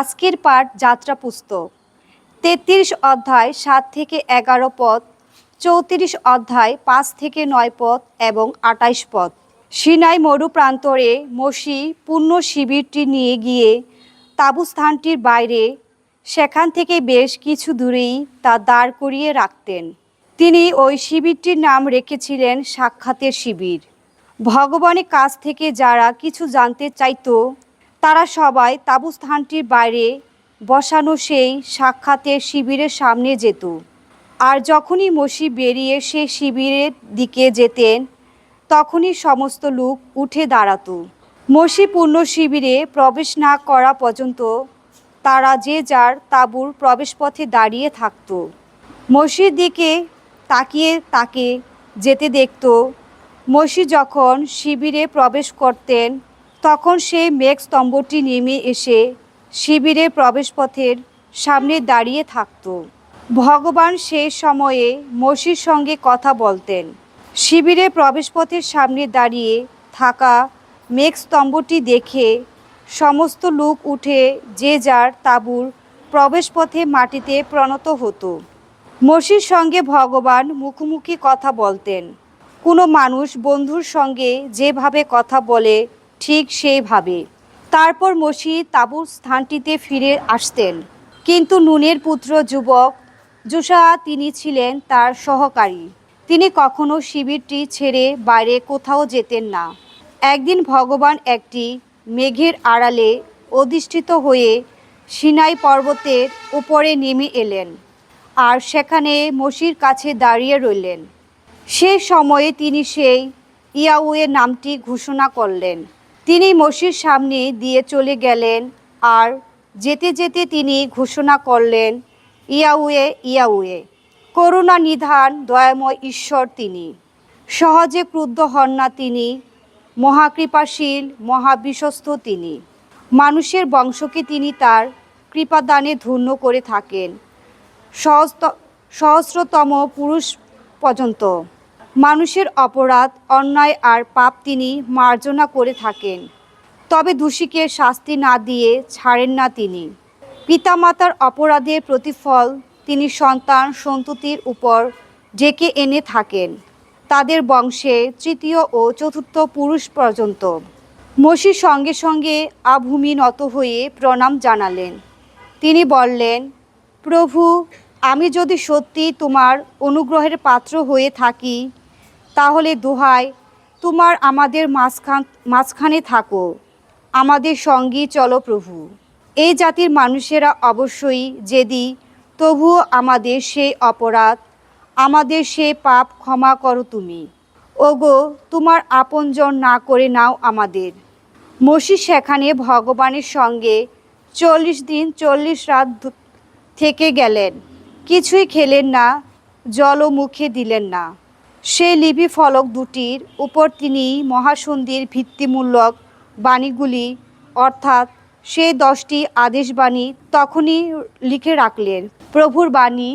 আজকের পাঠ যাত্রা পুস্তক। তেত্রিশ অধ্যায় সাত থেকে এগারো পদ, চৌত্রিশ অধ্যায় পাঁচ থেকে নয় পদ এবং আটাইশ পদ। সিনাই মরু প্রান্তরে মসি পূর্ণ শিবিরটি নিয়ে গিয়ে তাবুস্থানটির বাইরে, সেখান থেকে বেশ কিছু দূরেই তা দাঁড় করিয়ে রাখতেন। তিনি ওই শিবিরটির নাম রেখেছিলেন সাক্ষাতের শিবির। ভগবানের কাছ থেকে যারা কিছু জানতে চাইতো তারা সবাই তাবুস্থানটির বাইরে বসানো সেই সাক্ষাতের শিবিরের সামনে যেত। আর যখনই মসি বেরিয়ে সে শিবিরের দিকে যেতেন, তখনই সমস্ত লোক উঠে দাঁড়াতো। মসি পূর্ণ শিবিরে প্রবেশ না করা পর্যন্ত তারা যে যার তাঁবুর প্রবেশপথে দাঁড়িয়ে থাকতো। মসির দিকে তাকিয়ে তাকে যেতে দেখত। মসি যখন শিবিরে প্রবেশ করতেন তখন সেই মেঘ স্তম্ভটি নেমে এসে শিবিরের প্রবেশপথের সামনে দাঁড়িয়ে থাকত। ভগবান সেই সময়ে মসির সঙ্গে কথা বলতেন। শিবিরে প্রবেশপথের সামনে দাঁড়িয়ে থাকা মেঘ স্তম্ভটি দেখে সমস্ত লোক উঠে যে যার তাঁবুর প্রবেশপথে মাটিতে প্রণত হতো। মসির সঙ্গে ভগবান মুখোমুখি কথা বলতেন। কোনো মানুষ বন্ধুর সঙ্গে যেভাবে কথা বলে ঠিক সেইভাবে। তারপর মসি তাঁবুর স্থানটিতে ফিরে আসতেন। কিন্তু নুনের পুত্র যুবক জুসা, তিনি ছিলেন তার সহকারী। তিনি কখনো শিবিরটি ছেড়ে বাইরে কোথাও যেতেন না। একদিন ভগবান একটি মেঘের আড়ালে অধিষ্ঠিত হয়ে সিনাই পর্বতের উপরে নেমে এলেন আর সেখানে মসির কাছে দাঁড়িয়ে রইলেন। সে সময়ে তিনি সেই ইয়াউয়ের নামটি ঘোষণা করলেন। তিনি মসির সামনে দিয়ে চলে গেলেন আর যেতে যেতে তিনি ঘোষণা করলেন, ইয়াউয়ে ইয়াউয়ে, করুণা নিধান, দয়াময় ঈশ্বর তিনি। সহজে ক্রুদ্ধ হন না তিনি, মহাকৃপাশীল, মহাবিশ্বস্ত তিনি। মানুষের বংশকে তিনি তার কৃপাদানে ধন্য করে থাকেন। সহস্ত- সহস্রতম পুরুষ পর্যন্ত মানুষের অপরাধ, অন্যায় আর পাপ তিনি মার্জনা করে থাকেন। তবে দোষীকে শাস্তি না দিয়ে ছাড়েন না তিনি। পিতামাতার অপরাধের প্রতিফল তিনি সন্তান সন্ততির উপর ডেকে এনে থাকেন। তাদের বংশে তৃতীয় ও চতুর্থ পুরুষ পর্যন্ত। মসির সঙ্গে সঙ্গে আভূমি নত হয়ে প্রণাম জানালেন। তিনি বললেন, প্রভু, আমি যদি সত্যি তোমার অনুগ্রহের পাত্র হয়ে থাকি তাহলে দোহাই, তোমার আমাদের মাঝখান মাঝখানে থাকো। আমাদের সঙ্গী চলো প্রভু। এই জাতির মানুষেরা অবশ্যই যেদি, তবুও আমাদের সেই অপরাধ, আমাদের সেই পাপ ক্ষমা করো তুমি। ওগো, তোমার আপনজন না করে নাও আমাদের। মসি সেখানে ভগবানের সঙ্গে চল্লিশ দিন চল্লিশ রাত থেকে গেলেন। কিছুই খেলেন না, জলও মুখে দিলেন না। সেই লিপি ফলক দুটির উপর তিনি মহাসন্ধির ভিত্তিমূলক বাণীগুলি, অর্থাৎ সেই দশটি আদেশবাণী তখনই লিখে রাখলেন। প্রভুর বাণী